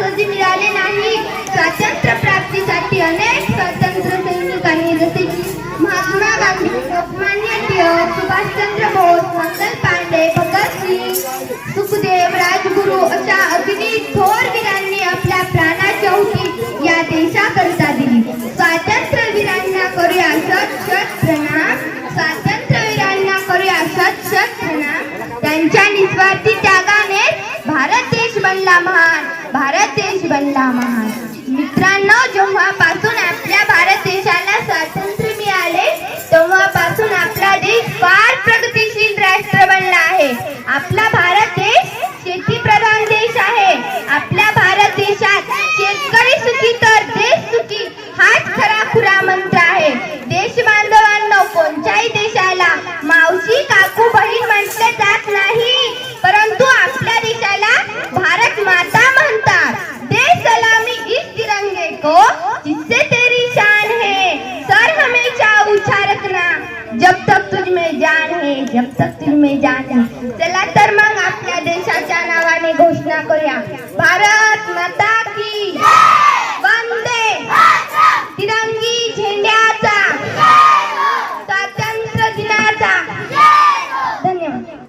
सहजासहजी मिळाले नाही. स्वातंत्र्य प्राप्तीसाठी अनेक स्वातंत्र्य सैनिक आहे जसे की महात्मा गांधी लोकमान्य टिळक सुभाषचंद्र बोस मंगल पांडे भगतसिंग सुखदेव राजगुरू अशा अग्नी थोर वीरांनी आपल्या प्राणाच्या आहुती या देशाकरिता दिली. स्वातंत्र्य वीरांना करूया शत शत प्रणाम. स्वातंत्र्य वीरांना करूया शत शत प्रणाम. त्यांच्या निस्वार्थी बनला महान. मित्रांनो जेव्हापासून आपल्या भारत देशाला स्वातंत्र्य मिळाले तेव्हापासून आपला देश फार प्रगतीशील राष्ट्र बनला आहे. आपला भारत देश शेती प्रधान देश आहे. आपल्या भारत देशात शेतकरी सुखी तर देश सुखी हाच खरा खुरा मंत्र आहे. को जिससे तेरी शान है सर हमेशा ऊंचा रखना। जब तक तुझ में जान है जब तक तुझ में जान है। चला तर मग आपल्या देशाच्या नावाने घोषणा करूया। भारत